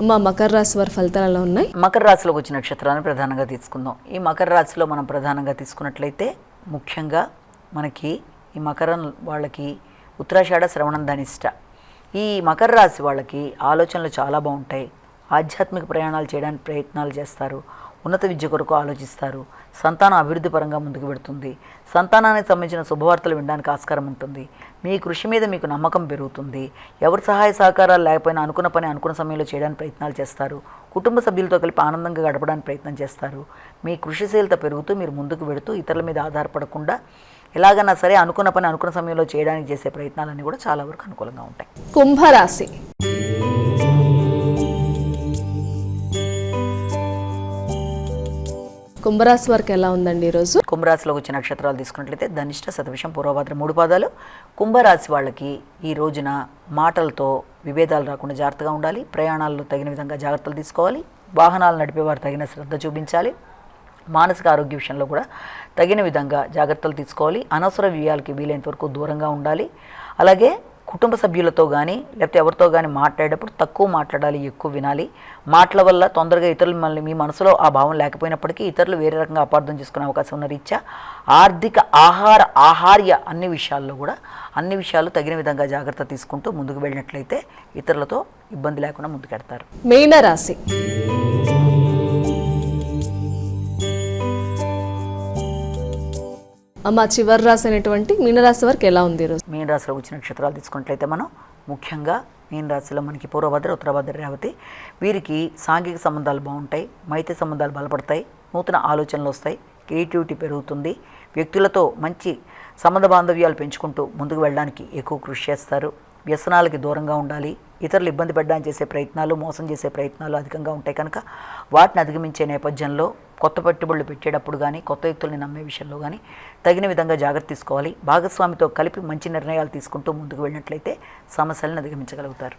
మా మకర రాశి వారి ఫలితాలు ఎలా ఉన్నాయి? మకర రాశిలోకి వచ్చిన నక్షత్రాలను ప్రధానంగా తీసుకుందాం. ఈ మకర రాశిలో మనం ప్రధానంగా తీసుకున్నట్లయితే ముఖ్యంగా మనకి ఈ మకరం వాళ్ళకి ఉత్తరాషాఢ శ్రవణం ధనిష్ట ఈ మకర రాశి వాళ్ళకి ఆలోచనలు చాలా బాగుంటాయి. ఆధ్యాత్మిక ప్రయాణాలు చేయడానికి ప్రయత్నాలు చేస్తారు. ఉన్నత విద్య కొరకు ఆలోచిస్తారు. సంతానం అభివృద్ధి పరంగా ముందుకు పెడుతుంది సంతానానికి సంబంధించిన శుభవార్తలు వినడానికి ఆస్కారం ఉంటుంది. మీ కృషి మీద మీకు నమ్మకం పెరుగుతుంది. ఎవరి సహాయ సహకారాలు లేకపోయినా అనుకున్న పని అనుకున్న సమయంలో చేయడానికి ప్రయత్నాలు చేస్తారు. కుటుంబ సభ్యులతో కలిపి ఆనందంగా గడపడానికి ప్రయత్నం చేస్తారు. మీ కృషిశీలత పెరుగుతూ మీరు ముందుకు వెడుతూ ఇతరుల మీద ఆధారపడకుండా ఎలాగైనా సరే అనుకున్న పని అనుకున్న సమయంలో చేయడానికి చేసే ప్రయత్నాలన్నీ కూడా చాలా వరకు అనుకూలంగా ఉంటాయి. కుంభరాశి. కుంభరాశి వారికి ఎలా ఉందండి ఈరోజు కుంభరాశిలోకి వచ్చిన నక్షత్రాలు తీసుకున్నట్లయితే ధనిష్ట సతవిషం పూర్వభద్ర మూడు పాదాలు. కుంభరాశి వాళ్ళకి ఈ రోజున మాటలతో విభేదాలు రాకుండా జాగ్రత్తగా ఉండాలి. ప్రయాణాల్లో తగిన విధంగా జాగ్రత్తలు తీసుకోవాలి. వాహనాలు నడిపేవారు తగిన శ్రద్ధ చూపించాలి. మానసిక ఆరోగ్య విషయంలో కూడా తగిన విధంగా జాగ్రత్తలు తీసుకోవాలి. అనవసర వ్యయాలకి వీలైనంత వరకు దూరంగా ఉండాలి. అలాగే కుటుంబ సభ్యులతో కానీ లేకపోతే ఎవరితో కానీ మాట్లాడేటప్పుడు తక్కువ మాట్లాడాలి ఎక్కువ వినాలి. మాటల వల్ల తొందరగా ఇతరులు మళ్ళీ మీ మనసులో ఆ భావం లేకపోయినప్పటికీ ఇతరులు వేరే రకంగా అపార్థం చేసుకునే అవకాశం ఉన్న రీత్యా ఆర్థిక ఆహార ఆహార్య అన్ని విషయాల్లో కూడా అన్ని విషయాలు తగిన విధంగా జాగ్రత్త తీసుకుంటూ ముందుకు వెళ్ళినట్లయితే ఇతరులతో ఇబ్బంది లేకుండా ముందుకెడతారు. మీనరాశి. అమ్మ చివరి రాశి అనేటువంటి మీనరాశి వరకు ఎలా ఉంది ఈరోజు మీనరాశిలో వచ్చిన నక్షత్రాలు తీసుకున్నట్లయితే మనం ముఖ్యంగా మీనరాశిలో మనకి పూర్వభద్ర ఉత్తరభద్ర రేవతి. వీరికి సాంఘిక సంబంధాలు బాగుంటాయి మైత్రి సంబంధాలు బలపడతాయి నూతన ఆలోచనలు వస్తాయి క్రియేటివిటీ పెరుగుతుంది. వ్యక్తులతో మంచి సంబంధ బాంధవ్యాలు పెంచుకుంటూ ముందుకు వెళ్ళడానికి ఎక్కువ కృషి చేస్తారు. వ్యసనాలకి దూరంగా ఉండాలి ఇతరులు ఇబ్బంది పెట్టడానికి చేసే ప్రయత్నాలు మోసం చేసే ప్రయత్నాలు అధికంగా ఉంటాయి కనుక వాటిని అధిగమించే నేపథ్యంలో కొత్త పెట్టుబడులు పెట్టేటప్పుడు కానీ కొత్త వ్యక్తుల్ని నమ్మే విషయంలో కానీ తగిన విధంగా జాగ్రత్త తీసుకోవాలి. భాగస్వామితో కలిపి మంచి నిర్ణయాలు తీసుకుంటూ ముందుకు వెళ్ళినట్లయితే సమస్యలను అధిగమించగలుగుతారు.